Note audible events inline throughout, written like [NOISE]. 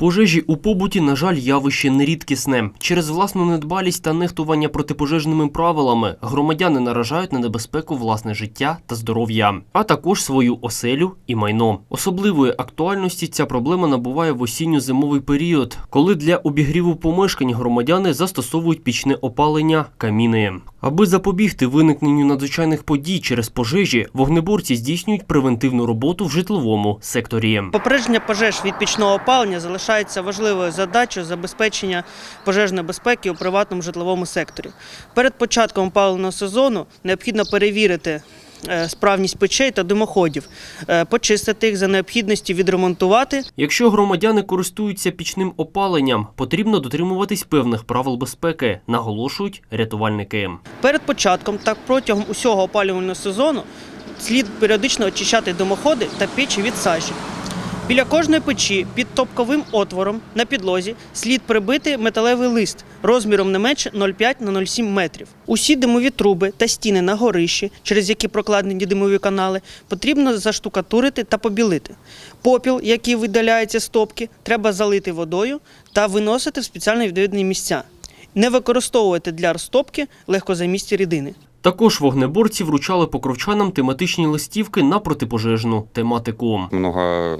Пожежі у побуті, на жаль, явище нерідкісне. Через власну недбалість та нехтування протипожежними правилами громадяни наражають на небезпеку власне життя та здоров'я, а також свою оселю і майно. Особливої актуальності ця проблема набуває в осінньо-зимовий період, коли для обігріву помешкань громадяни застосовують пічне опалення каміни. Аби запобігти виникненню надзвичайних подій через пожежі, вогнеборці здійснюють превентивну роботу в житловому секторі. Попередження пожеж від пічного опалення залишається важливою задачею забезпечення пожежної безпеки у приватному житловому секторі. Перед початком опаленого сезону необхідно перевірити е, справність печей та димоходів, е, почистити їх за необхідності відремонтувати Якщо громадяни користуються пічним опаленням, потрібно дотримуватись певних правил безпеки, наголошують рятувальники. Перед початком та протягом усього опалювального сезону слід періодично очищати димоходи та печі від сажі. Біля кожної печі під топковим отвором на підлозі слід прибити металевий лист розміром не менше 0,5 на 0,7 метрів. Усі димові труби та стіни на горищі, через які прокладені димові канали, потрібно заштукатурити та побілити. Попіл, який видаляється з топки, треба залити водою та виносити в спеціально відповідні місця. Не використовувати для розтопки легкозамісті рідини. Також вогнеборці вручали покровчанам тематичні листівки на протипожежну тематику. много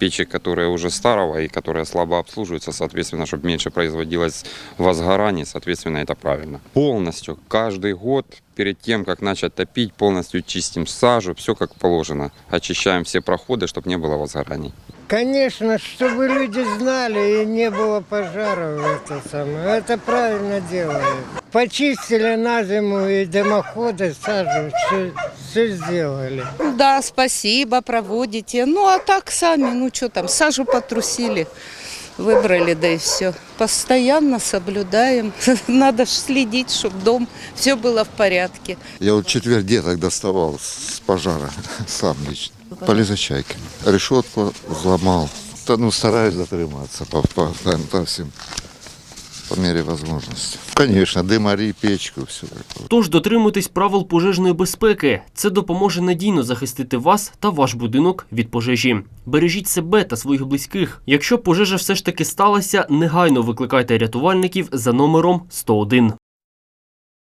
печек, которые уже старого и которые слабо обслуживаются, соответственно, чтобы меньше производилось возгораний, соответственно, это правильно. Полностью, каждый год, перед тем, как начать топить, полностью чистим сажу, все как положено. Очищаем все проходы, чтобы не было возгораний. Конечно, чтобы люди знали и не было пожаров. Это, самое. это правильно делают. Почистили на зиму и дымоходы, сажу, все, все сделали. Да, спасибо, проводите. Ну, а так сами, ну что там, сажу потрусили, выбрали, да и все. Постоянно соблюдаем. [LAUGHS] Надо ж следить, чтобы дом, все было в порядке. Я вот четверг деток доставал с пожара, [LAUGHS] сам лично. Полезачайки. Решетку взломал. Та, ну, стараюсь дотриматься по, по, по, по всем, по мере возможности. Звісно, димарі, печку, все. Тож дотримуйтесь правил пожежної безпеки. Це допоможе надійно захистити вас та ваш будинок від пожежі. Бережіть себе та своїх близьких. Якщо пожежа все ж таки сталася, негайно викликайте рятувальників за номером 101.